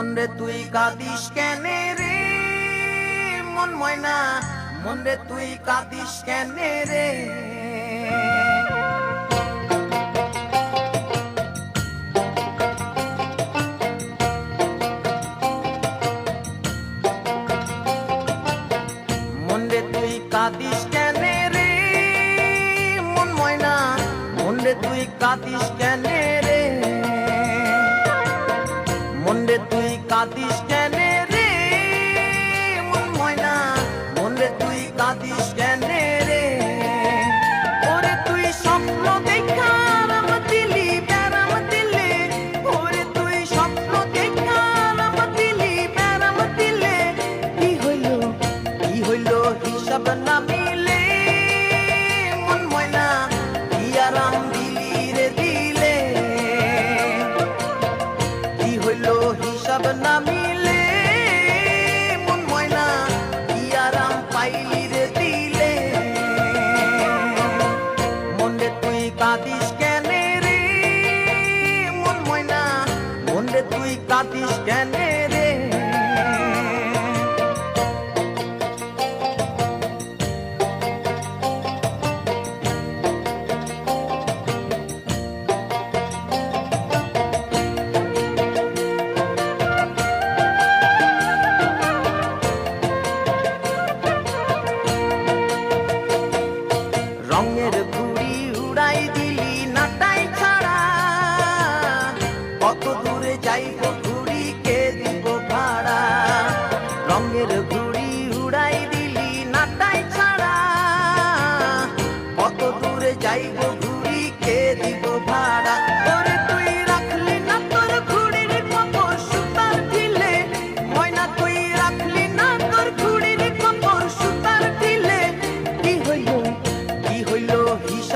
মন রে, তুই কাঁদিস কেনে রে? মন ময়না, মন রে, তুই কাঁদিস কেনে রে? কাঁদিস কেনে রে? মন ময়না, মন রে, তুই কাঁদিস রে তুই কাঁদিস কেন রে? রঙের ঘুড়ি উড়াই দিলি নাটাই খা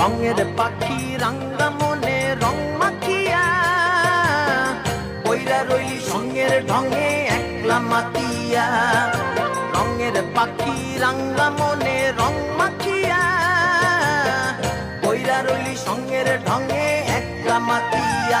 রঙের পাখি রাঙ্গা মনে রং মাখিয়া বইরা রইলি সঙ্গের ঢঙে একলা মাতিয়া। রঙের পাখি রাঙ্গা মনে রং মাখিয়া বইরা রইলি সঙ্গের ঢঙে একলা মাতিয়া।